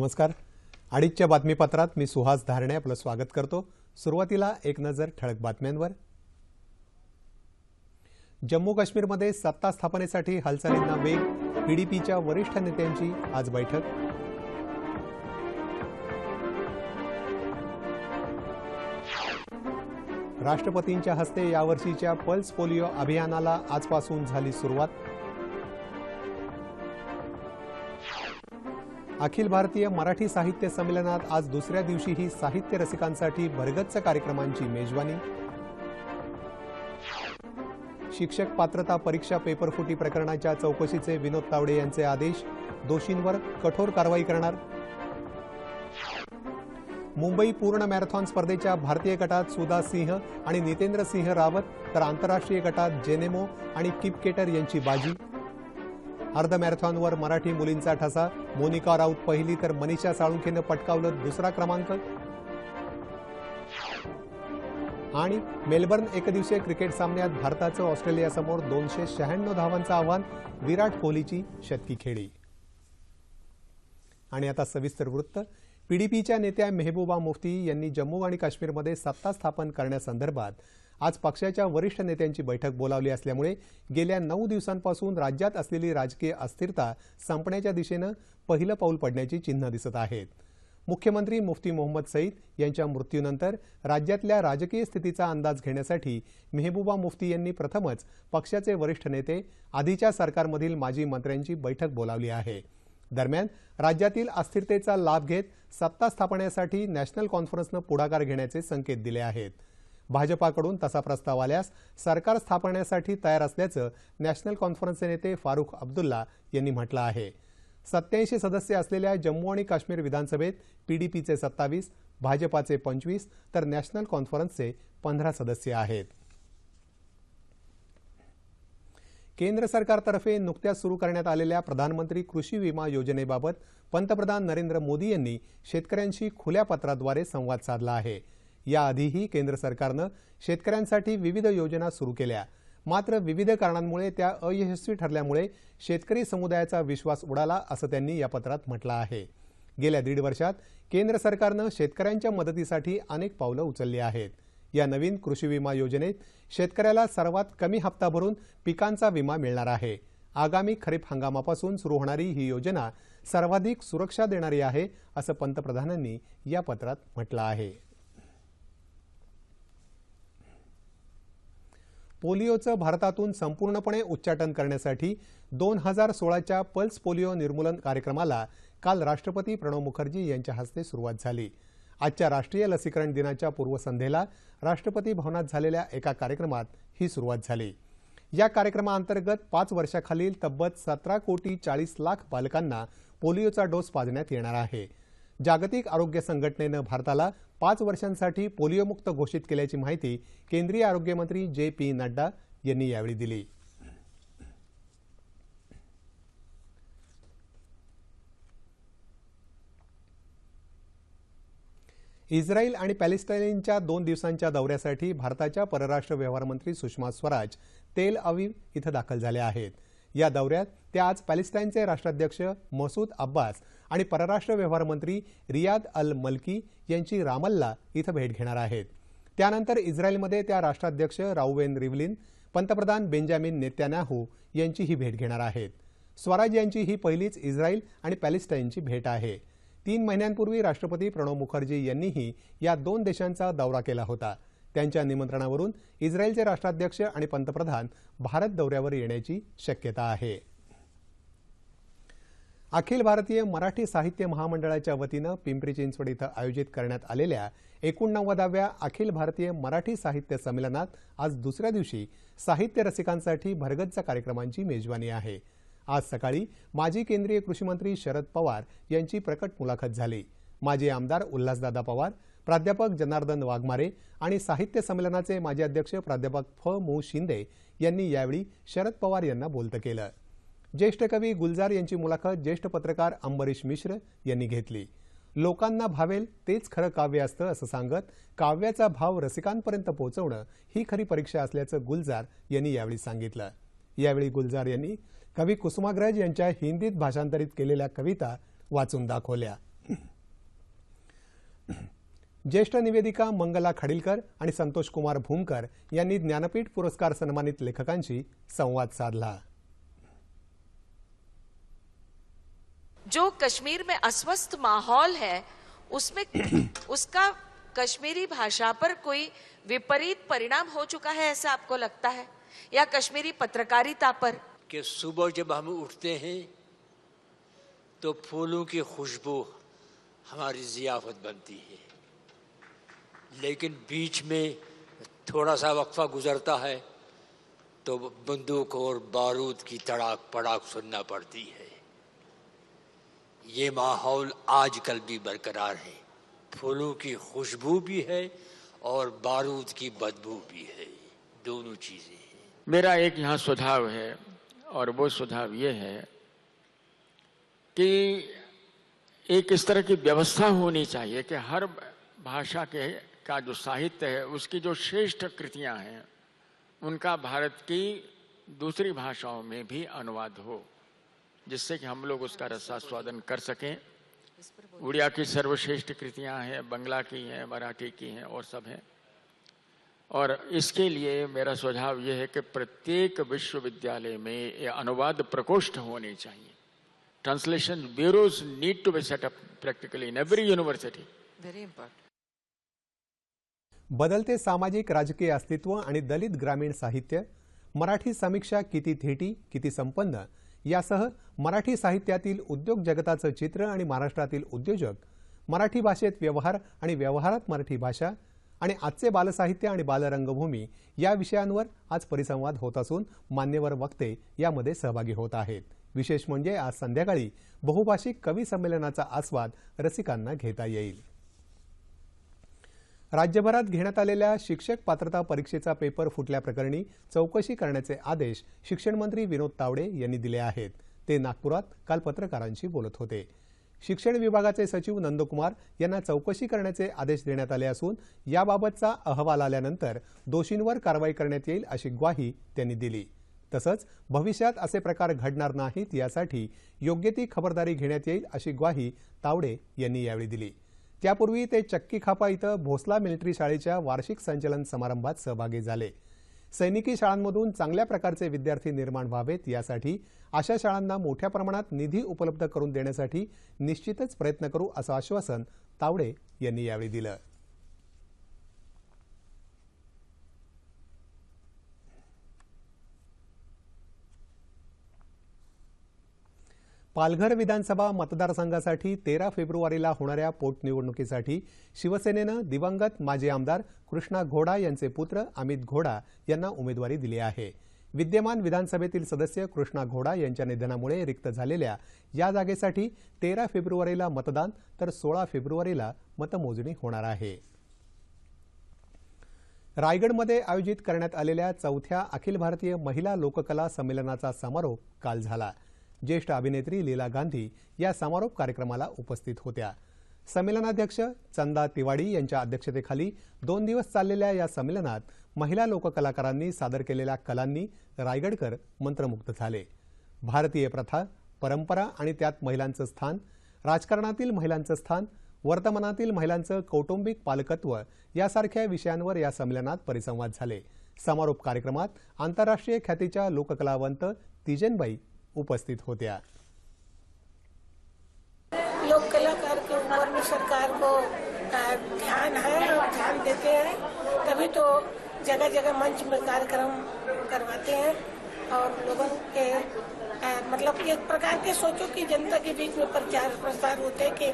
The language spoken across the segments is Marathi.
नमस्कार. अडीचच्या बातमीपत्रात मी सुहास धारणे आपलं स्वागत करतो. सुरुवातीला एक नजर ठळक बातम्यांवर. जम्मू काश्मीरमध्ये सत्ता स्थापनेसाठी हालचालींना वेग पीडीपीच्या वरिष्ठ नेत्यांची आज बैठक. राष्ट्रपतींच्या हस्ते यावर्षीच्या पल्स पोलिओ अभियानाला आजपासून झाली सुरुवात. अखिल भारतीय मराठी साहित्य संमेलनात आज दुसऱ्या दिवशीही साहित्य रसिकांसाठी भरगच्च कार्यक्रमांची मेजवानी. शिक्षक पात्रता परीक्षा पेपरफुटी प्रकरणाच्या चौकशीचे विनोद तावडे यांचे आदेश दोषींवर कठोर कारवाई करणार. मुंबई पूर्ण मॅरेथॉन स्पर्धेच्या भारतीय गटात सुधा सिंह आणि नितेंद्र सिंह रावत तर आंतरराष्ट्रीय गटात जेनेमो आणि किपकेटर यांची बाजी. अर्ध मॅरेथॉनवर मराठी मुलींचा ठसा मोनिका राऊत पहिली तर मनीषा साळुंखेनं पटकावलं दुसरा क्रमांक. आणि मेलबर्न एकदिवसीय क्रिकेट सामन्यात भारताचं ऑस्ट्रेलियासमोर दोनशे शहाण्णव धावांचं आव्हान विराट कोहलीची शतकी खेळी. आणि आता सविस्तर वृत्त. पीडीपीच्या नेत्या मेहबूबा मुफ्ती यांनी जम्मू आणि काश्मीरमध्ये सत्ता स्थापन करण्यासंदर्भात आज पक्षाच्या वरिष्ठ नेत्यांची बैठक बोलावली असल्यामुळे गेल्या नऊ दिवसांपासून राज्यात असलेली राजकीय अस्थिरता संपण्याच्या दिशेनं पहिलं पाऊल पडण्याची चिन्ह दिसत आहेत. मुख्यमंत्री मुफ्ती मोहम्मद सईद यांच्या मृत्यूनंतर राज्यातल्या राजकीय स्थितीचा अंदाज घेण्यासाठी मेहबूबा मुफ्ती यांनी प्रथमच पक्षाचे वरिष्ठ नेते आधीच्या सरकारमधील माजी मंत्र्यांची बैठक बोलावली आहे. दरम्यान राज्यातील अस्थिरतेचा लाभ घेत सत्ता स्थापण्यासाठी नॅशनल कॉन्फरन्सनं पुढाकार घेण्याचे संकेत दिले आहेत. भाजपाकडून तसा प्रस्ताव आल्यास सरकार स्थापण्यासाठी तयार असल्याचं नॅशनल कॉन्फरन्सचे नेते फारुख अब्दुल्ला यांनी म्हटलं आहे. सत्याऐंशी सदस्य असलेल्या जम्मू आणि काश्मीर विधानसभेत पीडीपीचे सत्तावीस भाजपाचे पंचवीस तर नॅशनल कॉन्फरन्सचे पंधरा सदस्य आहेत. केंद्र सरकारतर्फे नुकत्याच सुरू करण्यात आलेल्या प्रधानमंत्री कृषी विमा योजनेबाबत पंतप्रधान नरेंद्र मोदी यांनी शेतकऱ्यांशी खुल्या पत्राद्वारे संवाद साधला आहे. याआधीही केंद्र सरकारनं शेतकऱ्यांसाठी विविध योजना सुरू केल्या. मात्र विविध कारणांमुळे त्या अयशस्वी ठरल्यामुळे शेतकरी समुदायाचा विश्वास उडाला असं त्यांनी या पत्रात म्हटलं आहे. गेल्या दीड वर्षात केंद्र सरकारनं शेतकऱ्यांच्या मदतीसाठी अनेक पावलं उचलली आहेत. या नवीन कृषी विमा योजनेत शेतकऱ्याला सर्वात कमी हप्ता भरून पिकांचा विमा मिळणार आहे. आगामी खरीप हंगामापासून सुरू होणारी ही योजना सर्वाधिक सुरक्षा देणारी आहे असं पंतप्रधानांनी या पत्रात म्हटलं आहे. पोलिओचं भारतातून संपूर्णपणे उच्चाटन करण्यासाठी दोन हजार सोळाच्या पल्स पोलिओ निर्मूलन कार्यक्रमाला काल राष्ट्रपती प्रणव मुखर्जी यांच्या हस्ते सुरुवात झाली. आजच्या राष्ट्रीय लसीकरण दिनाच्या पूर्वसंध्येला राष्ट्रपती भवनात झालेल्या एका कार्यक्रमात ही सुरुवात झाली. या कार्यक्रमाअंतर्गत पाच वर्षाखालील तब्बल सतरा कोटी चाळीस लाख बालकांना पोलिओचा डोस पाजण्यात येणार आहे. जागतिक आरोग्य संघटनेनं भारताला पाच वर्षांसाठी पोलिओमुक्त घोषित केल्याची माहिती केंद्रीय आरोग्यमंत्री जे पी नड्डा यांनी यावेळी दिली. इस्रायल आणि पॅलेस्टाईनच्या दोन दिवसांच्या दौऱ्यासाठी भारताच्या परराष्ट्र व्यवहार मंत्री सुषमा स्वराज तेल अविव इथं दाखल झाल्या आहेत. या दौऱ्यात त्या आज पॅलेस्टाईनचे राष्ट्राध्यक्ष मसूद अब्बास आणि परराष्ट्र व्यवहार मंत्री रियाद अल मल्की यांची रामल्ला इथं भेट घेणार आहेत. त्यानंतर इस्रायलमध्ये त्या राष्ट्राध्यक्ष राऊवेन रिव्हलिन पंतप्रधान बेंजामिन नेत्यानाहू यांचीही भेट घेणार आहेत. स्वराज यांची ही पहिलीच इस्रायल आणि पॅलेस्टाईनची भेट आहे. तीन महिन्यांपूर्वी राष्ट्रपती प्रणव मुखर्जी यांनीही या दोन देशांचा दौरा केला होता. त्यांच्या निमंत्रणावरून इस्रायलचे राष्ट्राध्यक्ष आणि पंतप्रधान भारत दौऱ्यावर येण्याची शक्यता आहे. अखिल भारतीय मराठी साहित्य महामंडळाच्या वतीनं पिंपरी चिंचवड इथं आयोजित करण्यात आलेल्या एकोणनव्वदाव्या अखिल भारतीय मराठी साहित्य संमेलनात आज दुसऱ्या दिवशी साहित्य रसिकांसाठी भरगच्च कार्यक्रमांची मेजवानी आहे. आज सकाळी माजी केंद्रीय कृषीमंत्री शरद पवार यांची प्रकट मुलाखत झाली. माजी आमदार उल्हासदादा पवार प्राध्यापक जनार्दन वाघमारे आणि साहित्य संमेलनाचे माजी अध्यक्ष प्राध्यापक फ. मो. शिंदे यांनी यावेळी शरद पवार यांना बोलतं केलं. ज्येष्ठ कवी गुलजार यांची मुलाखत ज्येष्ठ पत्रकार अंबरीश मिश्र यांनी घेतली. लोकांना भावेल तेच खरं काव्य असतं असं सांगत काव्याचा भाव रसिकांपर्यंत पोहोचवणं ही खरी परीक्षा असल्याचं गुलजार यांनी यावेळी सांगितलं. यावेळी गुलजार यांनी कवी कुसुमाग्रज हिंदीत भाषांतरित कविता वाचून दाखवल्या. ज्येष्ठ निवेदिका मंगला खाडीलकर आणि संतोष कुमार भूमकर ज्ञानपीठ पुरस्कार सन्मानित लेखकांशी संवाद साधला. जो कश्मीर में अस्वस्थ माहौल है, उसमें उसका कश्मीरी भाषा पर कोई विपरीत परिणाम हो चुका है ऐसा आपको लगता है? या कश्मीरी पत्रकारिता पर? कि सुबह जब हम उठते हैं तो फूलों की खुशबू हमारी जियाफत बनती है। लेकिन बीच में थोड़ा सा वक्फा गुजरता है तो बंदूक और बारूद की तड़ाक पड़ाक सुनना पड़ती है। ये माहौल आजकल भी बरकरार है। फूलों की खुशबू भी है और बारूद की बदबू भी है। दोनों चीज़ें मेरा एक यहाँ सुझाव है। और वो सुझाव ये है कि एक इस तरह की व्यवस्था होनी चाहिए कि हर भाषा के का जो साहित्य है, उसकी जो श्रेष्ठ कृतियाँ हैं, उनका भारत की दूसरी भाषाओं में भी अनुवाद हो, जिससे कि हम लोग उसका रसास्वादन कर सकें। उड़िया की सर्वश्रेष्ठ कृतियाँ हैं, बंगला की हैं, मराठी की हैं, और सब हैं। और इसके लिए मेरा सुझाव ये है कि प्रत्येक विश्वविद्यालय में ये अनुवाद प्रकोष्ठ होने चाहिए। Translation bureaus need to be set up practically in every university very important बदलते सामाजिक राजकीय अस्तित्व आणि दलित ग्रामीण साहित्य मराठी समीक्षा किती थेटी किती संपन्न यासह मराठी साहित्यातील उद्योग जगताचं चित्र आणि महाराष्ट्रातील उद्योजक मराठी भाषेत व्यवहार आणि व्यवहारात मराठी भाषा आणि आजचे बालसाहित्य आणि बालरंगभूमी या विषयांवर आज परिसंवाद होत असून मान्यवर वक्ते यामध्ये सहभागी होत आहेत. विशेष म्हणजे आज संध्याकाळी बहुभाषिक कवी संमेलनाचा आस्वाद रसिकांना घेता येईल. राज्यभरात घेण्यात आलेल्या शिक्षक पात्रता परीक्षेचा पेपर फुटल्याप्रकरणी चौकशी करण्याचे आदेश शिक्षणमंत्री विनोद तावडे यांनी दिले आहेत. ते नागपुरात काल पत्रकारांशी बोलत होते. शिक्षण विभागाचे सचिव नंदकुमार यांना चौकशी करण्याचे आदेश देण्यात आले असून याबाबतचा अहवाल आल्यानंतर दोषींवर कारवाई करण्यात येईल अशी ग्वाही त्यांनी दिली. तसंच भविष्यात असे प्रकार घडणार नाहीत यासाठी योग्य ती खबरदारी घेण्यात येईल अशी ग्वाही तावडे यांनी यावेळी दिली. त्यापूर्वी ते चक्की खापा इथं भोसला मिलिटरी शाळेच्या वार्षिक संचलन समारंभात सहभागी झाले. सैनिकी शाळांमधून चांगल्या प्रकारचे विद्यार्थी निर्माण व्हावेत यासाठी अशा शाळांना मोठ्या प्रमाणात निधी उपलब्ध करून देण्यासाठी निश्चितच प्रयत्न करू असं आश्वासन तावडे यांनी यावेळी दिलं. पालघर विधानसभा मतदारसंघासाठी तेरा फेब्रुवारीला होणाऱ्या पोटनिवडणुकीसाठी शिवसेनेनं दिवंगत माजी आमदार कृष्णा घोडा यांचे पुत्र अमित घोडा यांना उमेदवारी दिली आहे. विद्यमान विधानसभेतील सदस्य कृष्णा घोडा यांच्या निधनामुळे रिक्त झालेल्या या जागेसाठी तेरा फेब्रुवारीला मतदान तर सोळा फेब्रुवारीला मतमोजणी होणार आहे. रायगडमध्ये आयोजित करण्यात आलेल्या चौथ्या अखिल भारतीय महिला लोककला संमेलनाचा समारोप काल झाला. ज्येष्ठ अभिनेत्री लीला गांधी या समारोप कार्यक्रमाला उपस्थित होत्या. संमेलनाध्यक्ष चंदा तिवाडी यांच्या अध्यक्षतेखाली दोन दिवस चाललेल्या या संमेलनात महिला लोककलाकारांनी सादर केलेल्या कलांनी रायगडकर मंत्रमुग्ध झाले. भारतीय प्रथा परंपरा आणि त्यात महिलांचं स्थान राजकारणातील महिलांचं स्थान वर्तमानातील महिलांचं कौटुंबिक पालकत्व यासारख्या विषयांवर या संमेलनात परिसंवाद झाले. समारोप कार्यक्रमात आंतरराष्ट्रीय ख्यातीच्या लोककलावंत तिजनबाई उपस्थित होत्या. लोक कलाकार के ऊपर भी सरकार को ध्यान है और ध्यान देते हैं। तभी तो जगह जगह मंच में कार्यक्रम करवाते हैं और लोगों के अ, मतलब एक प्रकार के सोचो कि जनता के बीच में प्रचार प्रसार होते हैं कि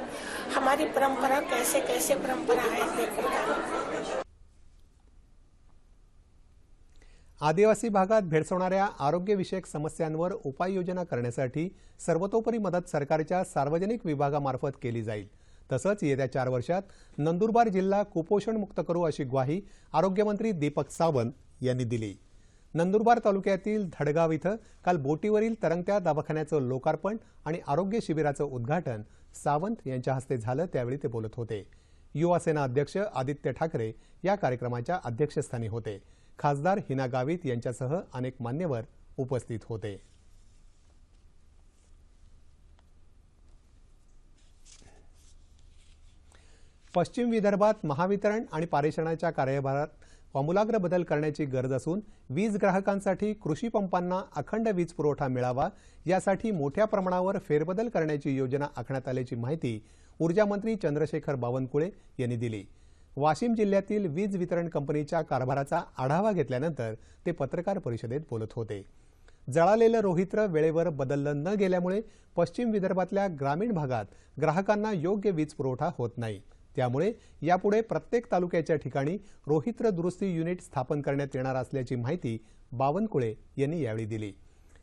हमारी परंपरा कैसे कैसे परंपरा है एक आदिवासी भागात भेडसवणाऱ्या आरोग्यविषयक समस्यांवर उपाययोजना करण्यासाठी सर्वतोपरी मदत सरकारच्या सार्वजनिक विभागामार्फत केली जाईल. तसंच येत्या चार वर्षात नंदुरबार जिल्हा कुपोषण मुक्त करू अशी ग्वाही आरोग्यमंत्री दीपक सावंत यांनी दिली. नंदुरबार तालुक्यातील धडगाव इथं काल बोटीवरील तरंगत्या दवाखान्याचं लोकार्पण आणि आरोग्य शिबिराचं उद्घाटन सावंत यांच्या हस्ते झालं त्यावेळी ते बोलत होते. युवासेना अध्यक्ष आदित्य ठाकरे या कार्यक्रमाच्या अध्यक्षस्थानी होते. खासदार हिना गावित यांच्यासह अनेक मान्यवर उपस्थित होते. पश्चिम विदर्भात महावितरण आणि पारेषणाच्या कार्यभारात आमूलाग्र बदल करण्याची गरज असून वीज ग्राहकांसाठी कृषी पंपांना अखंड वीज पुरवठा मिळावा यासाठी मोठ्या प्रमाणावर फेरबदल करण्याची योजना आखण्यात आल्याची माहिती ऊर्जामंत्री चंद्रशेखर बावनकुळे यांनी दिली. वाशिम जिल्ह्यातील वीज वितरण कंपनीच्या कारभाराचा आढावा घेतल्यानंतर ते पत्रकार परिषदेत बोलत होते. जळालेलं रोहित्र वेळेवर बदललं न गेल्यामुळे पश्चिम विदर्भातल्या ग्रामीण भागात ग्राहकांना योग्य वीज पुरवठा होत नाही. त्यामुळे यापुढे प्रत्येक तालुक्याच्या ठिकाणी रोहित्र दुरुस्ती युनिट स्थापन करण्यात येणार असल्याची माहिती बावनकुळे यांनी यावेळी दिली.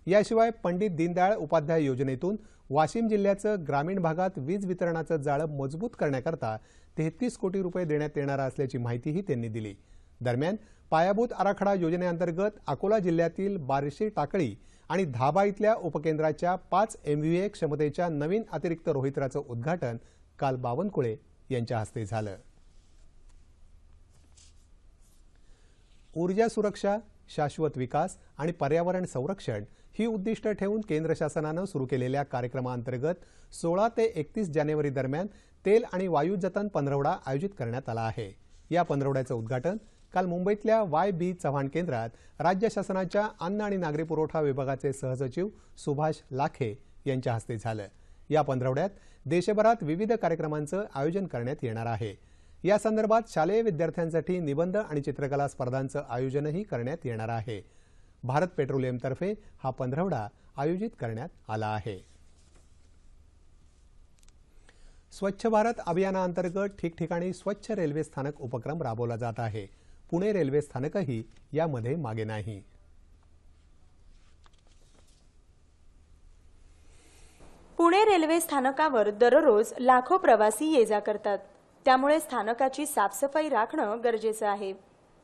याशिवाय पंडित दीनदयाळ उपाध्याय योजनेतून वाशिम जिल्ह्याचं ग्रामीण भागात वीज वितरणाचं जाळं मजबूत करण्याकरता तेहतीस कोटी रुपये देण्यात येणार असल्याची माहितीही त्यांनी दिली. दरम्यान पायाभूत आराखडा योजनेअंतर्गत अकोला जिल्ह्यातील बारशी टाकळी आणि धाबा इथल्या उपकेंद्राच्या पाच एमव्हीए क्षमतेच्या नवीन अतिरिक्त रोहित्राचं उद्घाटन काल बावनकुळे यांच्या हस्ते झालं. ऊर्जा सुरक्षा शाश्वत विकास आणि पर्यावरण संरक्षण ही उद्दिष्ट ठेवून केंद्र शासनानं सुरू केलेल्या कार्यक्रमाअंतर्गत सोळा ते एकतीस जानेवारी दरम्यान तेल आणि वायू जतन पंधरवडा आयोजित करण्यात आला आहे. या पंधरवड्याचं उद्घाटन काल मुंबईतल्या वाय बी चव्हाण केंद्रात राज्य शासनाच्या अन्न आणि नागरी पुरवठा विभागाचे सहसचिव सुभाष लाखे यांच्या हस्ते झालं. या पंधरवड्यात देशभरात विविध कार्यक्रमांचं आयोजन करण्यात येणार आहे. या संदर्भात शालेय विद्यार्थ्यांसाठी निबंध आणि चित्रकला स्पर्धांचं आयोजनही करण्यात येणार आहे. भारत पेट्रोलियमतर्फे हा पंधरवडा आयोजित करण्यात आला आहे. स्वच्छ भारत अभियानाअंतर्गत ठिकठिकाणी स्वच्छ रेल्वे स्थानक उपक्रम राबवला जात आहे. पुणे रेल्वे स्थानकही यामध्ये मागे नाही. पुणे रेल्वे स्थानकावर दररोज लाखो प्रवासी ये जा करतात. त्यामुळे स्थानकाची साफसफाई राखणं गरजेचं आहे.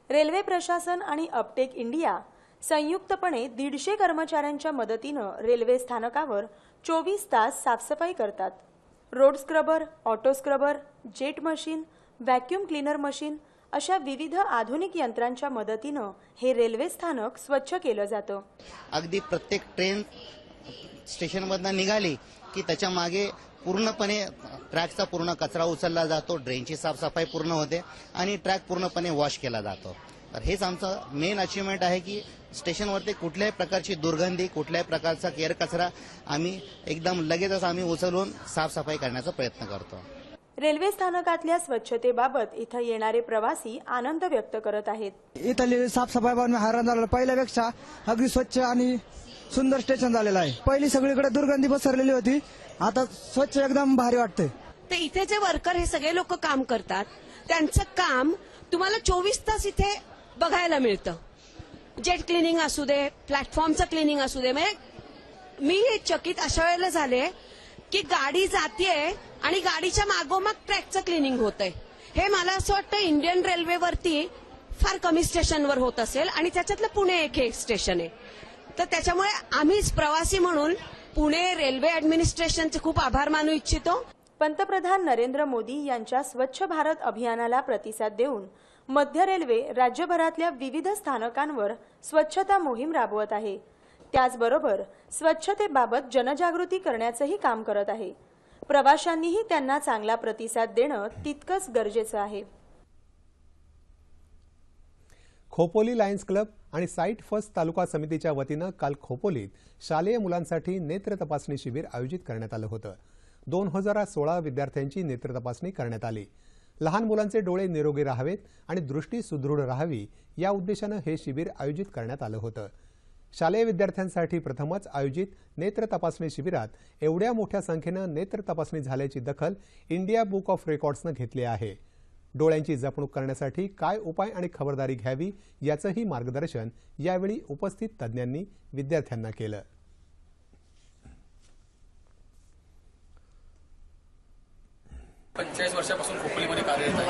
रेल्वे प्रशासन आणि अपटेक इंडिया संयुक्तपणे दीडशे कर्मचाऱ्यांच्या मदतीनं रेल्वे स्थानकावर चोवीस तास साफसफाई करतात. Road scrubber auto scrubber jet machine vacuum cleaner machine अशा विविध आधुनिक यंत्रांच्या मदतीनं हे रेल्वे स्थानक स्वच्छ केलं जातं. अगदी प्रत्येक ट्रेन स्टेशनमधनं निघाली की त्याच्यामागे पूर्णपणे ट्रॅकचा पूर्ण कचरा उचलला जातो ड्रेनची साफसफाई पूर्ण होते आणि ट्रॅक पूर्णपणे वॉश केला जातो. तर हेच आमचं मेन अचिव्हमेंट आहे की स्टेशनवरती कुठल्याही प्रकारची दुर्गंधी कुठल्याही प्रकारचा केर कचरा आम्ही एकदम लगेचच आम्ही उचलून साफसफाई करण्याचा प्रयत्न करतो. रेल्वे स्थानकातल्या स्वच्छतेबाबत इथं येणारे प्रवासी आनंद व्यक्त करत आहेत. इथली साफसफाई मी हैराण झालो पहिल्यापेक्षा अगदी स्वच्छ आणि सुंदर स्टेशन झालेलं आहे. पहिली सगळीकडे दुर्गंधी पसरलेली होती. आता स्वच्छ एकदम भारी वाटतंय. तर इथे जे वर्कर हे सगळे लोक काम करतात. त्यांचं काम तुम्हाला चोवीस तास इथे बघायला मिळतं. जेट क्लिनिंग असू दे प्लॅटफॉर्मचं क्लिनिंग असू दे म्हणजे मी चकित अशा वेळेला झाले की गाडी जातीये आणि गाडीच्या मागोमाग ट्रॅकचं क्लिनिंग होतंय. हे मला असं वाटतं इंडियन रेल्वेवरती फार कमी स्टेशनवर होत असेल आणि त्याच्यातलं पुणे एक हे स्टेशन आहे. तर त्याच्यामुळे आम्हीच प्रवासी म्हणून पुणे रेल्वे ऍडमिनिस्ट्रेशनचे खूप आभार मानू इच्छितो. पंतप्रधान नरेंद्र मोदी यांच्या स्वच्छ भारत अभियानाला प्रतिसाद देऊन मध्य रेल्वे राज्यभरातल्या विविध स्थानकांवर स्वच्छता मोहीम राबवत आहे. त्याचबरोबर स्वच्छतेबाबत जनजागृती करण्याचंही काम करत आहे. प्रवाशांनीही त्यांना चांगला प्रतिसाद देणं तितकंच गरजेचं आहे. खोपोली लायन्स क्लब आणि साईट फर्स्ट तालुका समितीच्या वतीनं काल खोपोलीत शालेय मुलांसाठी नेत्र तपासणी शिबिर आयोजित करण्यात आलं होतं. दोन हजार सोळा विद्यार्थ्यांची नेत्र तपासणी करण्यात आली. लहान मुलांचे डोळे निरोगी राहावेत आणि दृष्टी सुदृढ राहावी या उद्देशानं हे शिबिर आयोजित करण्यात आलं होतं. शालेय विद्यार्थ्यांसाठी प्रथमच आयोजित नेत्र तपासणी शिबिरात एवढ्या मोठ्या संख्येनं नेत्र तपासणी झाल्याची दखल इंडिया बुक ऑफ रेकॉर्ड्सनं घेतली आहे. डोळ्यांची जपणूक करण्यासाठी काय उपाय आणि खबरदारी घ्यावी याचंही मार्गदर्शन यावेळी उपस्थित तज्ज्ञांनी विद्यार्थ्यांना केलं. पंचेचाळीस वर्षापासून खोपोलीमध्ये कार्यरत आहे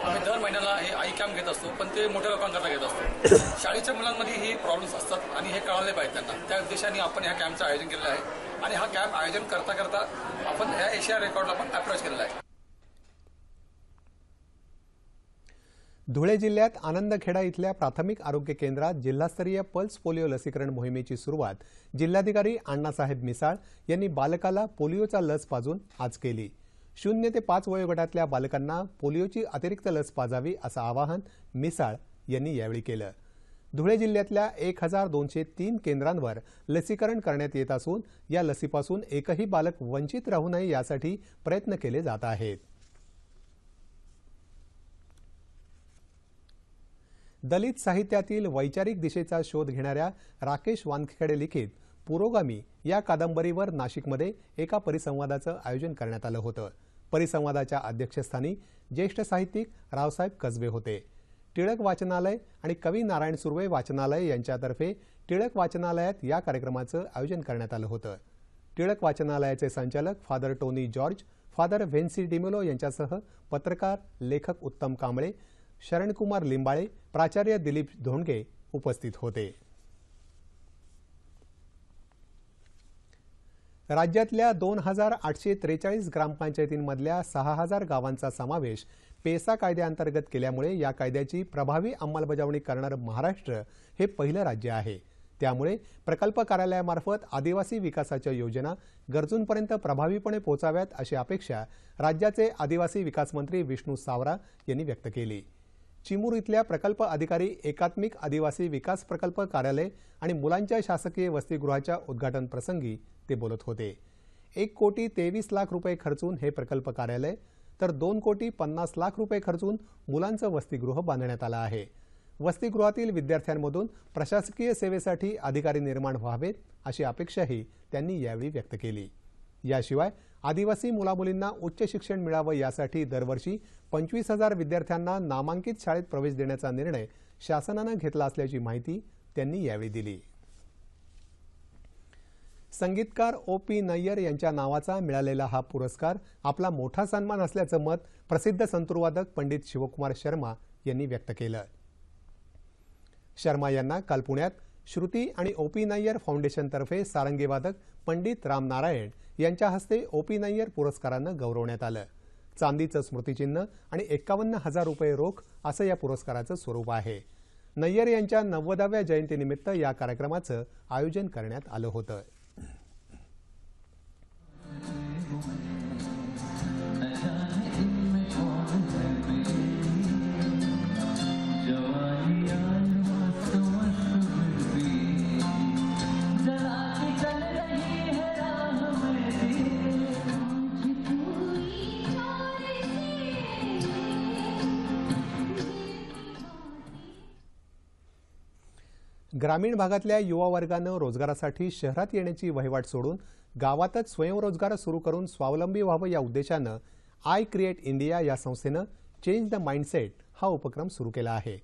आम्ही दर महिन्याला हे आई कॅम्प घेत असतो पण ते मोठ्या लोकांकरता घेत असतो. शाळेच्या मुलांमध्ये हे प्रॉब्लेम्स असतात आणि हे कळाले पाहिजे त्यांना. त्या उद्देशाने आपण ह्या कॅम्पचं आयोजन केलेलं आहे. आणि हा कॅम्प आयोजन करता करता आपण ह्या एशिया रेकॉर्डला पण अप्रोच केलेला आहे. धुळे जिल्ह्यात आनंदखेडा इथल्या प्राथमिक आरोग्य केंद्रात जिल्हास्तरीय पल्स पोलिओ लसीकरण मोहिमेची सुरुवात जिल्हाधिकारी अण्णासाहेब मिसाळ यांनी बालकाला पोलिओचा लस पाजून आज केली. शून्य ते पाच वयोगटातल्या बालकांना पोलिओची अतिरिक्त लस पाजावी असं आवाहन मिसाळ यांनी यावेळी केलं. धुळे जिल्ह्यातल्या एक हजार दोनशे तीन केंद्रांवर लसीकरण करण्यात येत असून या लसीपासून एकही बालक वंचित राहू नये यासाठी प्रयत्न केले जात आहेत. दलित साहित्यातील वैचारिक दिशेचा शोध घेणाऱ्या राकेश वानखेडे लिखित पुरोगामी या कादंबरीवर नाशिकमध्ये एका परिसंवादाचं आयोजन करण्यात आलं होतं. परिसंवादाच्या अध्यक्षस्थानी ज्येष्ठ साहित्यिक रावसाहेब कसबे होते. टिळक वाचनालय आणि कवी नारायण सुर्वे वाचनालय यांच्यातर्फे टिळक वाचनालयात या कार्यक्रमाचं आयोजन करण्यात आलं होतं. टिळक वाचनालयाचे संचालक father Tony George father Vency D'Mello यांच्यासह पत्रकार लेखक उत्तम कांबळे शरणकुमार लिंबाळे प्राचार्य दिलीप धोंडगे उपस्थित होते. राज्यातल्या दोन हजार आठशे त्रेचाळीस ग्रामपंचायतींमधल्या सहा हजार गावांचा समावेश पेसा कायद्याअंतर्गत केल्यामुळे या कायद्याची प्रभावी अंमलबजावणी करणारं महाराष्ट्र हे पहिलं राज्य आहे. त्यामुळे प्रकल्प कार्यालयामार्फत आदिवासी विकासाच्या योजना गरजूंपर्यंत प्रभावीपणे पोचाव्यात अशी अपेक्षा राज्याचे आदिवासी विकास मंत्री विष्णू सावरा यांनी व्यक्त केली. चिमूर इथल्या प्रकल्प अधिकारी एकात्मिक आदिवासी विकास प्रकल्प कार्यालय आणि मुलांच्या शासकीय वसतिगृहाच्या उद्घाटन प्रसंगी ते बोलत होते. एक कोटी तेवीस लाख रुपये खर्चून हे प्रकल्प कार्यालय तर दोन कोटी पन्नास लाख रुपये खर्चून मुलांचं वसतिगृह बांधण्यात आलं आहे. वसतिगृहातील विद्यार्थ्यांमधून प्रशासकीय सेवेसाठी अधिकारी निर्माण व्हावेत अशी अपेक्षाही त्यांनी यावेळी व्यक्त केली. याशिवाय आदिवासी मुलामुलींना उच्च शिक्षण मिळावं यासाठी दरवर्षी पंचवीस हजार विद्यार्थ्यांना नामांकित शाळेत प्रवेश देण्याचा निर्णय शासनानं घेतला असल्याची माहिती त्यांनी यावेळी दिली. संगीतकार ओ पी नय्यर यांच्या नावाचा मिळालेला हा पुरस्कार आपला मोठा सन्मान असल्याचं मत प्रसिद्ध संतूरवादक पंडित शिवकुमार शर्मा यांनी व्यक्त केलं. शर्मा यांना काल पुण्यात श्रुती आणि ओपी नय्यर फाउंडेशनतर्फे सारंगीवादक पंडित राम नारायण यांच्या हस्ते ओपी नय्यर पुरस्कारानं गौरवण्यात आलं. चांदीचं स्मृतिचिन्ह आणि एकावन्न हजार रुपये रोख असं या पुरस्काराचं स्वरूप आहे. नय्यर यांच्या नव्वदाव्या जयंतीनिमित्त या कार्यक्रमाचं आयोजन करण्यात आलं होतं. ग्रामीण भागातल्या युवा वर्गानं रोजगारासाठी शहरात येण्याची वहिवाट सोडून गावातच स्वयंरोजगार सुरू करून स्वावलंबी व्हावं या उद्देशानं आय क्रिएट इंडिया या संस्थेनं चेंज द माइंडसेट हा उपक्रम सुरू केला आहे.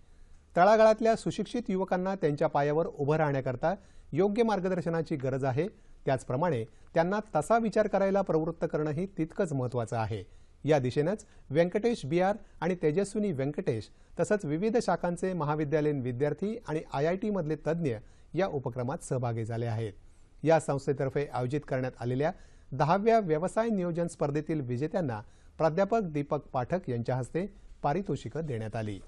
तळागाळातल्या सुशिक्षित युवकांना त्यांच्या पायावर उभं राहण्याकरता योग्य मार्गदर्शनाची गरज आहे. त्याचप्रमाणे त्यांना तसा विचार करायला प्रवृत्त करणंही तितकंच महत्त्वाचं आहे. या दिशेनंच व्यंकटेश बी आर आणि तेजस्विनी व्यंकटेश तसंच विविध शाखांचे महाविद्यालयीन विद्यार्थी आणि आय आय टीमधले तज्ज्ञ या उपक्रमात सहभागी झाले आहेत. या संस्थेतर्फे आयोजित करण्यात आलेल्या दहाव्या व्यवसाय नियोजन स्पर्धेतील विजेत्यांना प्राध्यापक दीपक पाठक यांच्या हस्ते पारितोषिकं देण्यात आली.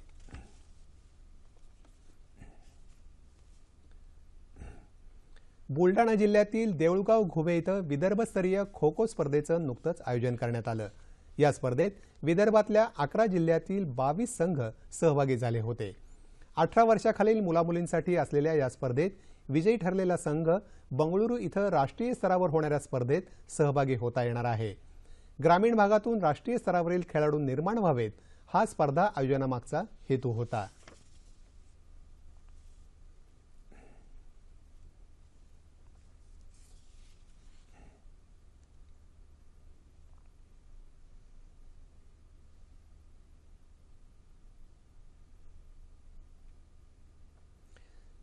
बुलडाणा जिल्ह्यातील देऊळगाव घुबे इथं विदर्भस्तरीय खो खो स्पर्धेचं नुकतंच आयोजन करण्यात आलं. या स्पर्धेत विदर्भातल्या अकरा जिल्ह्यातील बावीस संघ सहभागी झाले होते. अठरा वर्षाखालील मुलामुलींसाठी असलेल्या या स्पर्धेत विजयी ठरलेला संघ बंगळुरू इथं राष्ट्रीय स्तरावर होणाऱ्या स्पर्धेत सहभागी होता येणार आहे. ग्रामीण भागातून राष्ट्रीय स्तरावरील खेळाडू निर्माण व्हावेत हा स्पर्धा आयोजनामागचा हेतू होता.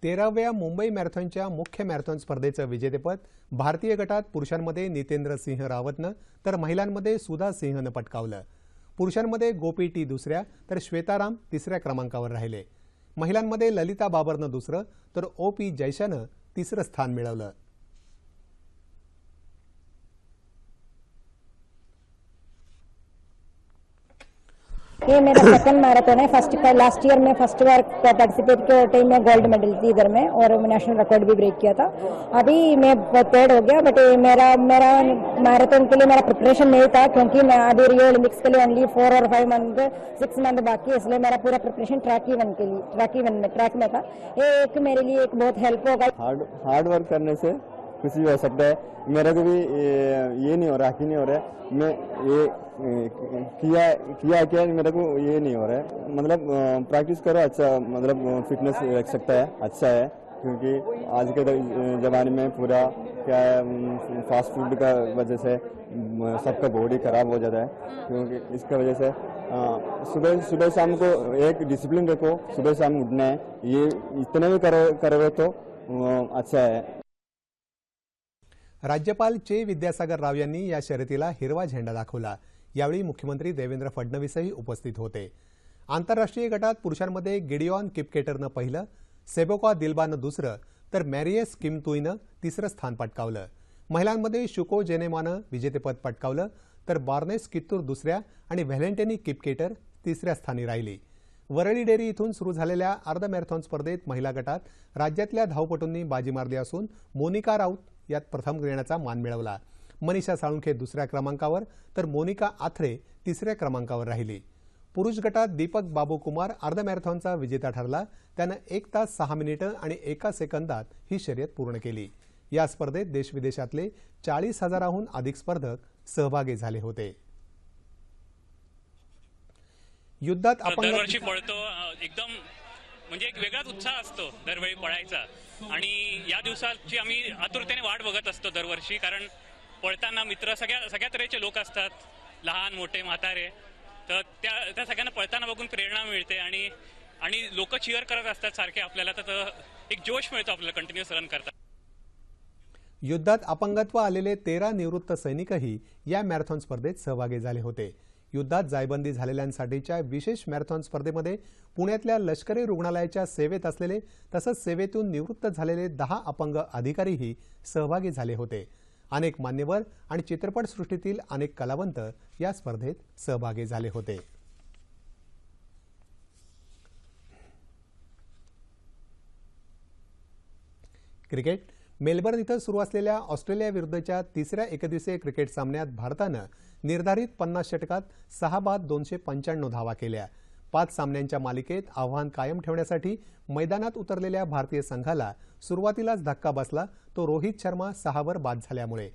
तेराव्या मुंबई मॅरेथॉनच्या मुख्य मॅरेथॉन स्पर्धेचं विजेतेपद भारतीय गटात पुरुषांमध्ये नितेंद्र सिंह रावतनं तर महिलांमध्ये सुधा सिंहनं पटकावलं. पुरुषांमध्ये गोपी टी दुसऱ्या तर श्वेताराम तिसऱ्या क्रमांकावर राहिले. महिलांमध्ये ललिता बाबरनं दुसरं तर ओ पी जयशानं तिसरं स्थान मिळवलं. ये मेरा सेकंड मैराथन है फ़र्स्ट लास्ट ईयर में फ़र्स्ट बार पार्टिसिपेट किया टाइम में गोल्ड मेडल थी इधर में और नेशनल रिकॉर्ड भी ब्रेक किया था। अभी मैं थर्ड हो गया बट मेरा मेरा मैराथन के लिए मेरा प्रिपरेशन नहीं था क्योंकि मैं अभी रियो ओलंपिक्स के लिए ओनली फोर और फाइव मंथ सिक्स मंथ बाकी है इसलिए मेरा पूरा प्रिपरेशन ट्रैक इवन के लिए ट्रैक इवन में ट्रैक में था। ये एक मेरे लिए एक बहुत हेल्प होगा हार्ड हार्ड वर्क करने से कुछ भी हो सकता है। मेरे को भी ये, नहीं हो रहा कि नहीं हो रहा है। मैं ये किया किया क्या मेरे को ये नहीं हो रहा है। मतलब प्रैक्टिस करो अच्छा मतलब फिटनेस रख सकता है अच्छा है। क्योंकि आज के जमाने में पूरा क्या है फास्ट फ़ूड का वजह से सबका बॉडी खराब हो जाता है। क्योंकि इसका वजह से सुबह सुबह शाम को एक डिसिप्लिन रखो, सुबह शाम उठना है। ये इतने भी करो, करोगे तो अच्छा है। राज्यपाल चे विद्यासागर राव यांनी या शर्यतीला हिरवा झेंडा दाखवला. यावेळी मुख्यमंत्री देवेंद्र फडणवीसही उपस्थित होते. आंतरराष्ट्रीय गटात पुरुषांमध्ये गिडिऑन किपकेटरनं पहिलं सेबोका दिलबानं दुसरं तर मॅरियस किमतुईनं तिसरं स्थान पटकावलं. महिलांमध्ये शुको जेनेमानं विजेतेपद पटकावलं तर बार्नेस कित्तूर दुसऱ्या आणि व्हॅलेंटेनी किपकेटर तिसऱ्या स्थानी राहिली. वरळी डेअरी इथून सुरू झालेल्या अर्ध मॅरेथॉन स्पर्धेत महिला गटात राज्यातल्या धावपटूंनी बाजी मारली असून मोनिका राऊत यात प्रथम येण्याचा मान मिळवला. मनीषा साळुंखे दुसऱ्या क्रमांकावर तर मोनिका आथरे तिसऱ्या क्रमांकावर राहिली. पुरुष गटात दीपक बाबू कुमार अर्ध मॅरेथॉनचा विजेता ठरला. त्यानं एक तास सहा मिनिटं आणि एका सेकंदात ही शर्यत पूर्ण केली. या स्पर्धेत देशविदेशातले चाळीस हजाराहून अधिक स्पर्धक सहभागी झाले होते. युद्धात अपंग दरवर्षी पळतो एकदम म्हणजे एक वेगळाच उत्साह असतो दरवेळी पळायचा. आणि या दिवसाची आम्ही आतुरतेने वाट बघत असतो दरवर्षी कारण पळताना मित्र सगळ्या सगळ्या तऱ्हेचे लोक असतात. लहान मोठे म्हातारे. तर त्या त्या सगळ्यांना पळताना बघून प्रेरणा मिळते आणि आणि लोक चिअर करत असतात सारखे आपल्याला. तर एक जोश मिळतो आपल्याला कंटिन्युअस रन करतात युद्धात अपंगत्व आलेले तेरा निवृत्त सैनिकही या मॅरेथॉन स्पर्धेत सहभागी झाले होते. युद्धात जायबंदी झालेल्यांसाठीच्या विशेष मॅरेथॉन स्पर्धेमध्ये पुण्यातल्या लष्करी रुग्णालयाच्या सेवेत असलेले तसंच सेवेतून निवृत्त झालेले दहा अपंग अधिकारीही सहभागी झाले होते. अनेक मान्यवर आणि चित्रपटसृष्टीतील अनेक कलावंत या स्पर्धेत सहभागी झाले होते. क्रिकेट. मेलबर्न इथं सुरू असलेल्या ऑस्ट्रेलिया विरुद्धच्या तिसऱ्या एकदिवसीय क्रिकेट सामन्यात भारतानं निर्धारित पन्नास षटकात सहा बाद दोनशे पंच्याण्णव धावा केल्या. पाच सामन्यांच्या मालिकेत आव्हान कायम ठेवण्यासाठी मैदानात उतरलेल्या भारतीय संघाला सुरुवातीलाच धक्का बसला तो रोहित शर्मा सहावर बाद झाल्यामुळे.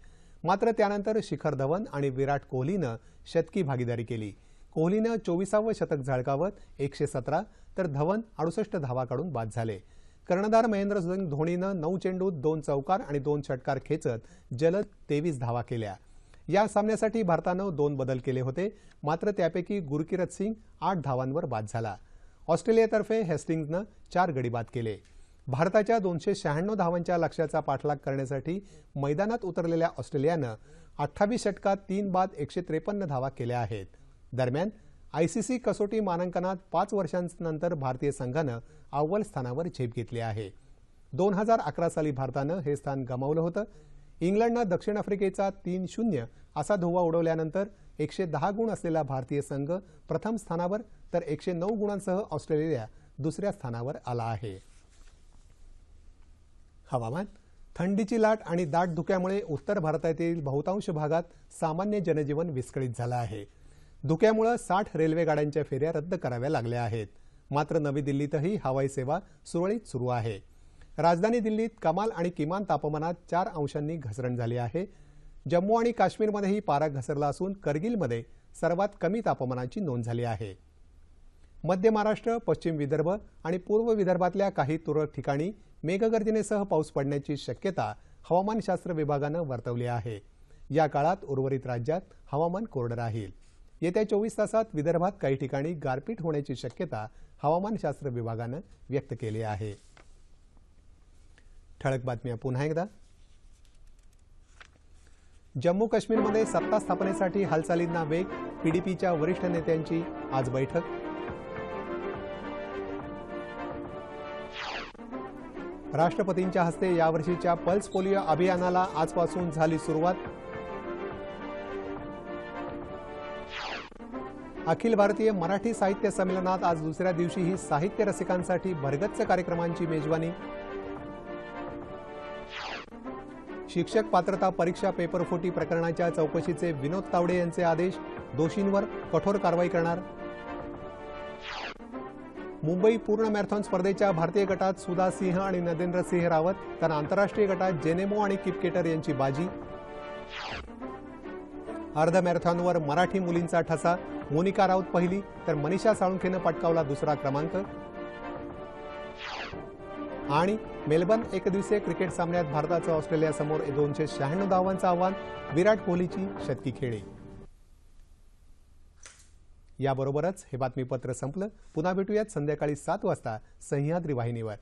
मात्र त्यानंतर शिखर धवन आणि विराट कोहलीनं शतकी भागीदारी केली. कोहलीनं चोवीसावं शतक झळकावत एकशे सतरा तर धवन अडुसष्ट धावा काढून बाद झाले. कर्णधार महेंद्रसिंग धोनीनं नऊ चेंडूत दोन चौकार आणि दोन षटकार खेचत जलद तेवीस धावा केल्या. या सामन्यासाठी भारतानं दोन बदल केले होते. मात्र त्यापैकी गुरकिरत सिंग आठ धावांवर बाद झाला. ऑस्ट्रेलियातर्फे हेस्टिंग्जनं चार गडी बाद केले. भारताच्या दोनशे शहाण्णव धावांच्या लक्ष्याचा पाठलाग करण्यासाठी मैदानात उतरलेल्या ऑस्ट्रेलियानं अठ्ठावीस षटकात तीन बाद एकशे त्रेपन्न धावा केल्या आहेत. दरम्यान आयसीसी कसोटी मानांकनात पाच वर्षांनंतर भारतीय संघानं अव्वल स्थानावर झेप घेतली आहे. दोन हजार अकरा साली भारतानं हे स्थान गमावलं होतं. इंग्लंडनं दक्षिण आफ्रिकेचा तीन शून्य असा धुवा उडवल्यानंतर एकशे दहा गुण असलेला भारतीय संघ प्रथम स्थानावर तर एकशे नऊ गुणांसह ऑस्ट्रेलिया दुसऱ्या स्थानावर आला आहे. हवामान. थंडीची लाट आणि दाट धुक्यामुळे उत्तर भारतातील बहुतांश भागात सामान्य जनजीवन विस्कळीत झालं आहे. धुक्यामुळे साठ रेल्वे गाड्यांच्या फेऱ्या रद्द कराव्या लागल्या आहेत. मात्र नवी दिल्लीतही हवाई सेवा सुरळीत सुरू आहे. राजधानी दिल्लीत कमाल आणि किमान तापमानात चार अंशांनी घसरण झाली आहे. जम्मू आणि काश्मीरमध्येही पारा घसरला असून करगिलमध्ये सर्वात कमी तापमानाची नोंद झाली आहे. मध्य महाराष्ट्र पश्चिम विदर्भ आणि पूर्व विदर्भातल्या काही तुरळक ठिकाणी मेघगर्जनेसह पाऊस पडण्याची शक्यता हवामानशास्त्र विभागानं वर्तवली आहे. या काळात उर्वरित राज्यात हवामान कोरडं राहील. येत्या चोवीस तासात विदर्भात काही ठिकाणी गारपीट होण्याची शक्यता हवामानशास्त्र विभागानं व्यक्त केली आहे. ठळक बातम्या पुन्हा एकदा. जम्मू काश्मीरमध्ये सत्ता स्थापनेसाठी हालचालींना वेग पीडीपीच्या वरिष्ठ नेत्यांची आज बैठक. राष्ट्रपतींच्या हस्ते यावर्षीच्या पल्स पोलिओ अभियानाला आजपासून झाली सुरुवात. अखिल भारतीय मराठी साहित्य संमेलनात आज दुसऱ्या दिवशीही साहित्य रसिकांसाठी भरगच्च कार्यक्रमांची मेजवानी. शिक्षक पात्रता परीक्षा पेपरफुटी प्रकरणाच्या चौकशीचे विनोद तावडे यांचे आदेश दोषींवर कठोर कारवाई करणार. मुंबई पूर्ण मॅरेथॉन स्पर्धेच्या भारतीय गटात सुधा सिंह आणि नरेंद्र सिंह रावत तर आंतरराष्ट्रीय गटात जेनेमो आणि किपकेटर यांची बाजी. अर्ध मॅरेथॉनवर मराठी मुलींचा ठसा मोनिका राऊत पहिली तर मनीषा साळुंखेनं पटकावला दुसरा क्रमांक. आणि मेलबर्न एकदिवसीय क्रिकेट सामन्यात भारताचं ऑस्ट्रेलियासमोर दोनशे शहाण्णव धावांचं आव्हान विराट कोहलीची शतकी खेळी. याबरोबरच हे बातमीपत्र संपलं. पुन्हा भेटूयात संध्याकाळी सात वाजता सह्याद्री वाहिनीवर.